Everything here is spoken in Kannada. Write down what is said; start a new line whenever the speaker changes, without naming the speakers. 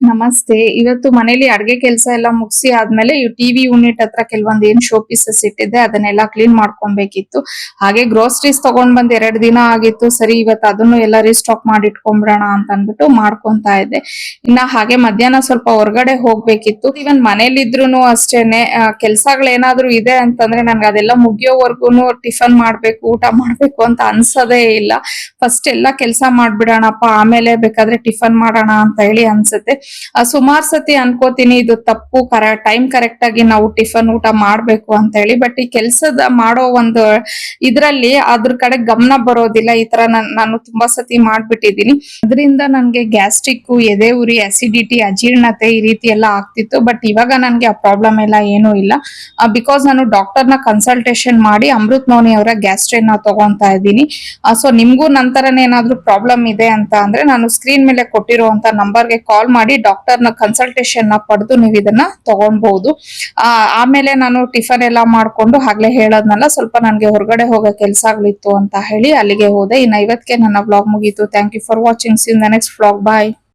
ನಮಸ್ತೆ. ಇವತ್ತು ಮನೇಲಿ ಅಡ್ಗೆ ಕೆಲಸ ಎಲ್ಲ ಮುಗಿಸಿ ಆದ್ಮೇಲೆ ಟಿವಿ ಯೂನಿಟ್ ಹತ್ರ ಕೆಲವೊಂದ್ ಏನ್ ಶೋ ಪೀಸಸ್ ಇಟ್ಟಿದ್ದೆ, ಅದನ್ನೆಲ್ಲ ಕ್ಲೀನ್ ಮಾಡ್ಕೊಬೇಕಿತ್ತು. ಹಾಗೆ ಗ್ರೋಸರೀಸ್ ತಗೊಂಡ್ ಬಂದ್ ಎರಡ್ ದಿನ ಆಗಿತ್ತು. ಸರಿ, ಇವತ್ತು ಅದನ್ನು ಎಲ್ಲ ರೀಸ್ಟಾಕ್ ಮಾಡಿ ಇಟ್ಕೊಂಡ್ಬಿಡೋಣ ಅಂತ ಅನ್ಬಿಟ್ಟು ಮಾಡ್ಕೊಂತಾ ಇದ್ದೆ. ಇನ್ನ ಹಾಗೆ ಮಧ್ಯಾಹ್ನ ಸ್ವಲ್ಪ ಹೊರಗಡೆ ಹೋಗ್ಬೇಕಿತ್ತು. ಇವನ್ ಮನೇಲಿ ಇದ್ರೂನು ಅಷ್ಟೇನೆ ಕೆಲ್ಸಗಳೇನಾದ್ರೂ ಇದೆ ಅಂತಂದ್ರೆ ನನ್ಗೆ ಅದೆಲ್ಲ ಮುಗಿಯೋವರ್ಗುನು ಟಿಫನ್ ಮಾಡ್ಬೇಕು, ಊಟ ಮಾಡ್ಬೇಕು ಅಂತ ಅನ್ಸೋದೇ ಇಲ್ಲ. ಫಸ್ಟ್ ಎಲ್ಲ ಕೆಲಸ ಮಾಡ್ಬಿಡೋಣಪ್ಪ, ಆಮೇಲೆ ಬೇಕಾದ್ರೆ ಟಿಫನ್ ಮಾಡೋಣ ಅಂತ ಹೇಳಿ ಅನ್ಸುತ್ತೆ. ಸುಮಾರ್ ಸತಿ ಅನ್ಕೋತೀನಿ, ಇದು ತಪ್ಪು, ಕರ ಟೈಮ್ ಕರೆಕ್ಟ್ ಆಗಿ ನಾವು ಟಿಫನ್ ಊಟ ಮಾಡ್ಬೇಕು ಅಂತ ಹೇಳಿ. ಬಟ್ ಈ ಕೆಲ್ಸದ ಮಾಡೋ ಒಂದು ಇದ್ರಲ್ಲಿ ಅದ್ರ ಕಡೆ ಗಮನ ಬರೋದಿಲ್ಲ. ಈ ತರ ನಾನ್- ತುಂಬಾ ಸತಿ ಮಾಡ್ಬಿಟ್ಟಿದೀನಿ ಅದರಿಂದ ನನ್ಗೆ ಗ್ಯಾಸ್ಟ್ರಿಕ್ ಎದೆ ಉರಿ ಅಸಿಡಿಟಿ ಅಜೀರ್ಣತೆ ಈ ರೀತಿ ಎಲ್ಲ ಆಗ್ತಿತ್ತು. ಬಟ್ ಇವಾಗ ನನ್ಗೆ ಆ ಪ್ರಾಬ್ಲಮ್ ಎಲ್ಲ ಏನೂ ಇಲ್ಲ. ಬಿಕಾಸ್ ನಾನು ಡಾಕ್ಟರ್ನ ಕನ್ಸಲ್ಟೇಷನ್ ಮಾಡಿ ಅಮೃತ್ ಮೌನಿ ಅವರ ಗ್ಯಾಸ್ಟ್ರಿನ್ ತಗೊಂತಾ ಇದ್ದೀನಿ. ಸೊ ನಿಮ್ಗೂ ನಂತರನೇ ಏನಾದ್ರೂ ಪ್ರಾಬ್ಲಮ್ ಇದೆ ಅಂತ ಅಂದ್ರೆ ನಾನು ಸ್ಕ್ರೀನ್ ಮೇಲೆ ಕೊಟ್ಟಿರುವಂತ ನಂಬರ್ಗೆ ಕಾಲ್ ಮಾಡಿ ಡಾಕ್ಟರ್ನ ಕನ್ಸಲ್ಟೇಷನ್ನ ಪಡೆದು ನೀವು ಇದನ್ನ ತಗೊಳ್ಬಹುದು ಆಮೇಲೆ ನಾನು ಟಿಫನ್ ಎಲ್ಲ ಮಾಡ್ಕೊಂಡು ಆಗ್ಲೇ ಹೇಳೋದ್ನಲ್ಲ, ಸ್ವಲ್ಪ ನನಗೆ ಹೊರಗಡೆ ಹೋಗೋ ಕೆಲಸಗಳಿತ್ತು ಅಂತ ಹೇಳಿ ಅಲ್ಲಿಗೆ ಹೋದೆ. ಇನ್ನ ಇವತ್ತಿಗೆ ನನ್ನ ಬ್ಲಾಗ್ ಮುಗೀತು. Thank you for watching see in the next blog bye